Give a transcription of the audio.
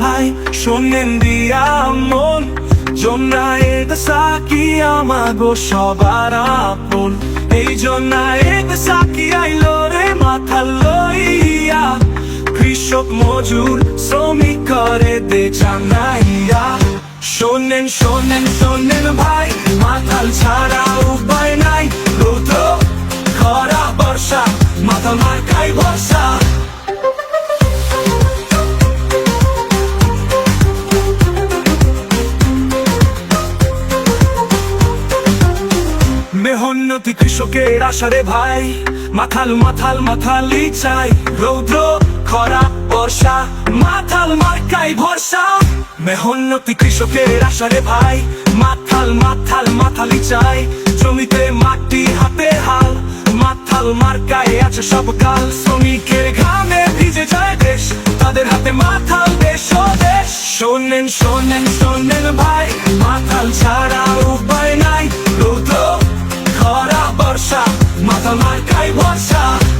ভাই, শোনেন দিয়া মন। জন্নায় সাকি আমাগো সবার আপন। এই জন্নায় সাকি আইলো রে মাথা লইয়া। কৃষক মজুর শ্রমিক করে দে শোনেন শোনেন শোনেন ভাই, মাথাল ছাড়া উপায় নাই। মেহন্নতি কৃষকের আশারে ভাই। মাথাল মাথাল, মাথালি চাই। রৌদ্র, খরা, বর্ষা, মাথাল মার্কাই ভরসা। মেহন্নতি কৃষকের আশারে ভাই। মাথাল মাথাল, মাথালি চাই। জমিতে মাটি, হাতে হাল। মাথাল মার্কায় আছে সব কাল। শ্রমিকের ঘামে ভিজে যায় দেশ। তাদের হাতে মাথাল দেশ ও দেশ। শোনেন শোনেন শোনেন ভাই। মাথাল ছাড়া উপায় নাই। Come on, Kaiwasha